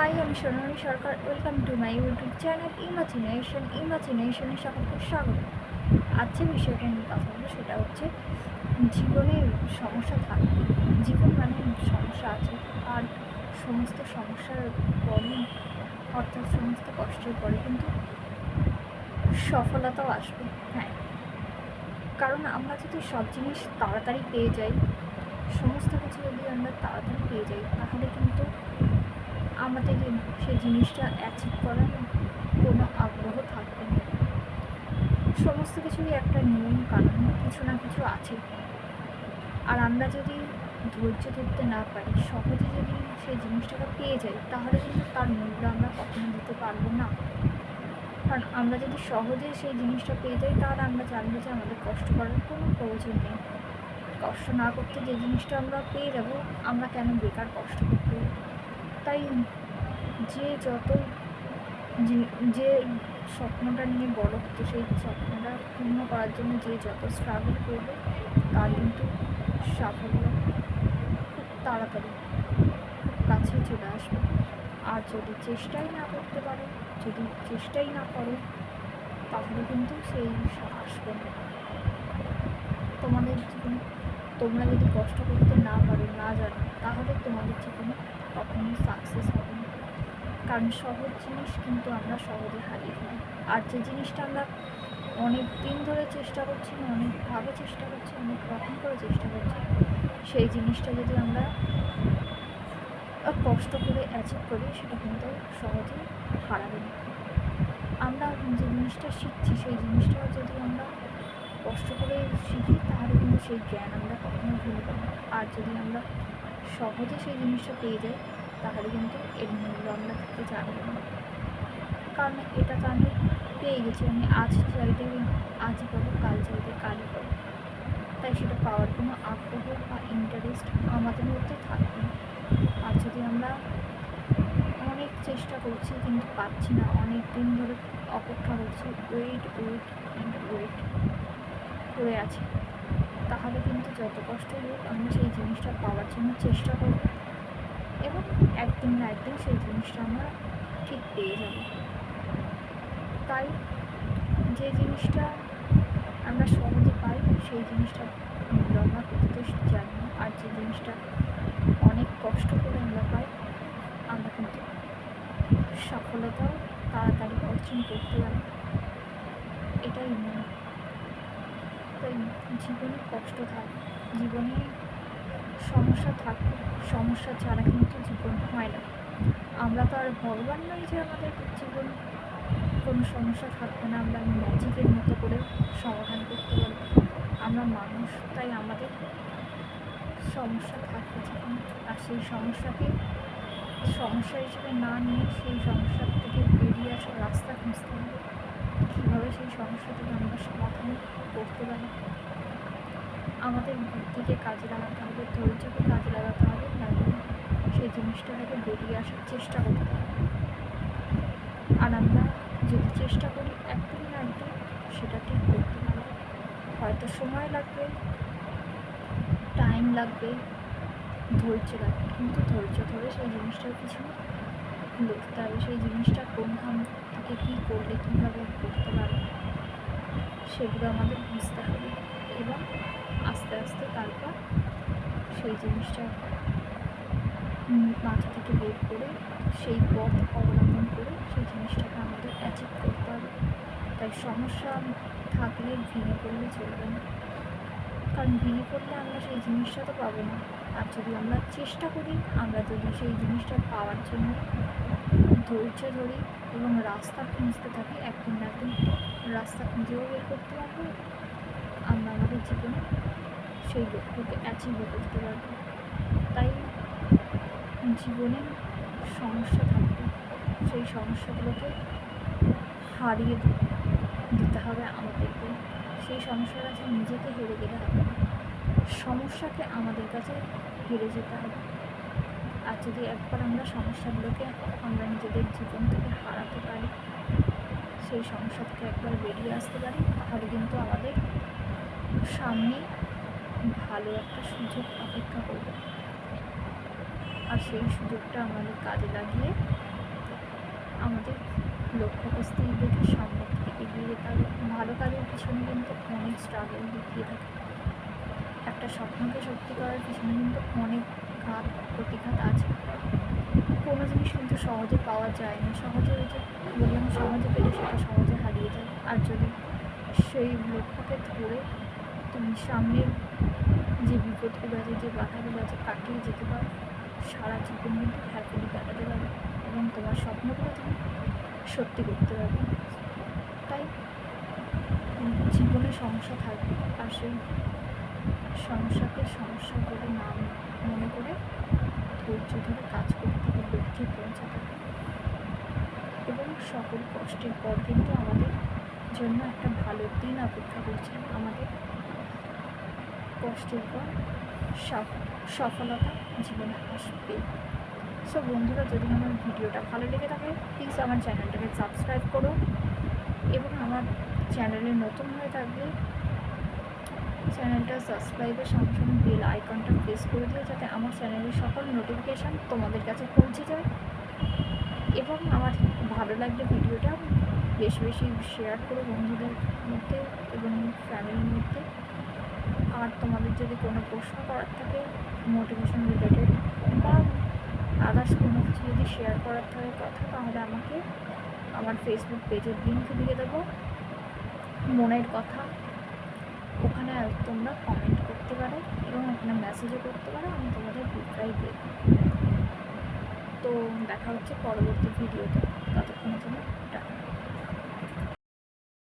High, আমি Sonali Sarkar. Welcome to my YouTube channel imagination ইমাজিনেশনে সকলকে স্বাগত। আজ যে বিষয়টা নিয়ে কথা বলব, সেটা হচ্ছে জীবনে সমস্যা থাকবে জীবন মানে সমস্যা আছে, আর সমস্ত সমস্যার পরে, অর্থাৎ সমস্ত কষ্টের পরে কিন্তু সফলতাও আসবে হ্যাঁ। কারণ আমরা যদি সব জিনিস তাড়াতাড়ি পেয়ে যাই, সমস্ত কিছু যদি আমরা তাড়াতাড়ি পেয়ে যাই, তাহলে কিন্তু আমাদের সেই জিনিসটা অ্যাচিভ করার কোনো আগ্রহ থাকবে না। সমস্ত কিছুরই একটা নিয়ম কানুন, কিছু না কিছু আছে। আর আমরা যদি ধৈর্য ধরতে না পারি, সহজে যদি সেই জিনিসটাকে পেয়ে যাই, তাহলে কিন্তু তার মূল্য আমরা কখনো দিতে পারব না। কারণ আমরা যদি সহজে সেই জিনিসটা পেয়ে যাই, তাহলে আমরা জানব যে আমাদের কষ্ট করার কোনো প্রয়োজন নেই। কষ্ট না করতে যে জিনিসটা আমরা পেয়ে যাব, আমরা কেন বেকার কষ্ট করতে? তাই যে যত যে- স্বপ্নটা নিয়ে বড় হতো, সেই স্বপ্নটা পূর্ণ করার জন্য যে যত স্ট্রাগল করবে তার কিন্তু সাফল্য খুব তাড়াতাড়ি কাছে চলে আসবে। আর যদি চেষ্টাই না করতে পারো, যদি চেষ্টাই না করো, তাহলে কিন্তু সেই আসবে না। তোমাদের জীবনে, তোমরা যদি কষ্ট করতে না পারো, না জানো, তাহলে তোমাদের জীবনে কখনো সাকসেস হবে না। কারণ সহজ জিনিস কিন্তু আমরা সহজে হারিয়ে ফেলি। আর যে জিনিসটা আমরা অনেক দিন ধরে চেষ্টা করছি অনেকভাবে চেষ্টা করছি, অনেক রকম করে চেষ্টা করছি, সেই জিনিসটা যদি আমরা কষ্ট করে অ্যাচিভ করি, সেটা কিন্তু সহজে হারাবে না। আমরা যে জিনিসটা শিখছি, সেই জিনিসটা যদি আমরা কষ্ট করে শিখি, তাহলে কিন্তু সেই জ্ঞান আমরা কখনো ভুলব না। আর যদি আমরা সহজে সেই জিনিসটা পেয়ে যাই তাহলে কিন্তু এর মূল্য আমরা দিতে জানব না। কারণ এটা তো আমি পেয়ে গেছি, আমি আজ চাইতে আজ পাবো কাল চাইতে কালই পাবো তাই সেটা পাওয়ার কোনো আগ্রহ বা ইন্টারেস্ট আমাদের মধ্যে থাকবে আর যদি আমরা অনেক চেষ্টা করছি কিন্তু পাচ্ছি না, অনেক দিন ধরে অপেক্ষা করছি ওয়েট ওয়েট অ্যান্ড ওয়েট করে আছি। তাহলে কিন্তু যত কষ্টই হোক, আমি সেই জিনিসটা পাওয়ার জন্য চেষ্টা করব। এবং একদিন না একদিন সেই জিনিসটা আমরা ঠিক পেয়ে যাব। তাই যে জিনিসটা আমরা সহজে পাই, সেই জিনিসটা আমরা করতে জানি আর যে জিনিসটা অনেক কষ্ট করে আমরা পাই, আমরা কিন্তু সফলতাও তাড়াতাড়ি অর্জন করতে পারি। এটাই নিয়ম তাই জীবনে কষ্ট থাকে, জীবনে সমস্যা থাকে, সমস্যা ছাড়া কিন্তু জীবন হয় না। আমরা তো আর ভগবান নই যে আমাদের জীবন কোনো সমস্যা থাকবে না, আমরা ম্যাজিকের মতো করে সমাধান করতে পারব। আমরা মানুষ, তাই আমাদের সমস্যা থাকবে জীবনে। আর সেই সমস্যাকে, সমস্যা হিসেবে না নিয়ে সেই সমস্যা থেকে বেরিয়ে আসার রাস্তা খুঁজতে হবে। কীভাবে সেই সমস্যা আমরা সমাধান করতে পারি? আমাদের বুদ্ধিকে কাজে লাগাতে হবে, ধৈর্যকে কাজে লাগাতে হবে এবং সেই জিনিসটা থেকে বেরিয়ে আসার চেষ্টা করতে হবে। আর আমরা যদি চেষ্টা করি একদিন না একদিন, সেটা ঠিক করতে পারব। হয়তো সময় লাগবে টাইম লাগবে, ধৈর্য লাগবে, কিন্তু ধৈর্য ধরে সেই জিনিসটার পিছনে লড়তে হবে। সেই জিনিসটা কোনখান থেকে কী করলে, কীভাবে করতে পারবে, সেগুলো আমাদের বুঝতে হবে এবং আস্তে আস্তে তারপর সেই জিনিসটা মাথা থেকে বের করে সেই পথ অবলম্বন করে সেই জিনিসটাকে আমাদের অ্যাচিভ করতে হবে। তাই সমস্যা থাকলে ভেঙে পড়লে চলবে না। কারণ ভেঙে পড়লে আমরা সেই জিনিসটা তো পাবো না। আর যদি আমরা চেষ্টা করি, আমরা যদি সেই জিনিসটা পাওয়ার জন্য ধৈর্য ধরি এবং রাস্তা খুঁজতে থাকি একদিন না একদিন রাস্তা খুঁজেও বের করতে পারব। আমরা আমাদের জীবনে সেই লক্ষ্যকে অ্যাচিভও করতে পারব। তাই জীবনে সমস্যা থাকবে সেই সমস্যাগুলোকে হারিয়ে দিতে হবে আমাদেরকে। সেই সমস্যার কাছে নিজেকে হেরে গেলে হবে সমস্যাকে আমাদের কাছে হেরে যেতে হবে। আর যদি একবার আমরা সমস্যাগুলোকে আমরা নিজেদের জীবন থেকে হারাতে পারি, সেই সমস্যা থেকে একবার বেরিয়ে আসতে পারি, তাহলে কিন্তু আমাদের সামনে ভালো একটা সুযোগ অপেক্ষা করবে। আর সেই সুযোগটা আমাদের কাজে লাগিয়ে আমাদের লক্ষ্যবস্তু দেখে সামনের দিকে এগিয়ে যেতে হবে। ভালো কাজের পিছনে কিন্তু অনেক স্ট্রাগল লুকিয়ে থাকে। একটা স্বপ্নকে সত্যি করার পিছনে কিন্তু অনেক ঘাত প্রতিঘাত আছে। কোনো জিনিস কিন্তু সহজে পাওয়া যায় না। সহজে ওই যে বললাম, সহজে পেলে সেটা সহজে হারিয়ে যায়। আর যদি সেই লক্ষ্যকে ধরে তুমি সামনের যে বিপদগুলো আছে, যে বাধাগুলো আছে, কাটিয়ে যেতে পারো। সারা জীবন কিন্তু হ্যাপিলি কাটাতে পারবে এবং তোমার স্বপ্নগুলো তুমি সত্যি করতে পারবে। তাই জীবনে সমস্যা থাকবে। আর সেই সমস্যাকে সমস্যা বলে না মনে করে ধৈর্য ধরে কাজ করতে হবে, লক্ষ্যে পৌঁছাতে এবং সকল কষ্টের পর কিন্তু আমাদের জন্য একটা ভালো দিন অপেক্ষা করছে। আমাদের কষ্টের পর সফ- সফলতা জীবনে আসবে। সো বন্ধুরা, যদি আমার ভিডিওটা ভালো লেগে থাকে প্লিজ আমার চ্যানেলটাকে সাবস্ক্রাইব করো। এবং আমার চ্যানেলে নতুন হয়ে থাকলে চ্যানেলটা সাবস্ক্রাইবের সঙ্গে সঙ্গে বেল আইকনটা প্রেস করে দিও যাতে আমার চ্যানেলের সকল নোটিফিকেশান তোমাদের কাছে পৌঁছে যায়। এবং আমার ভালো লাগলে ভিডিওটা বেশি বেশি শেয়ার করো বন্ধুদের মধ্যে এবং ফ্যামিলির মধ্যে। আর তোমাদের যদি কোনো প্রশ্ন করার থাকে মোটিভেশন রিলেটেড বা আদার্স কোনো কিছু যদি শেয়ার করার থাকে কথা, তাহলে আমাকে আমার ফেসবুক পেজের লিঙ্ক দিয়ে দেবো। মনের কথা ওখানে তোমরা কমেন্ট করতে পারো এবং ওখানে মেসেজও করতে পারো, আমি তোমাদের রিপ্লাই দেব। তো দেখা হচ্ছে পরবর্তী ভিডিওতে ততক্ষণের জন্য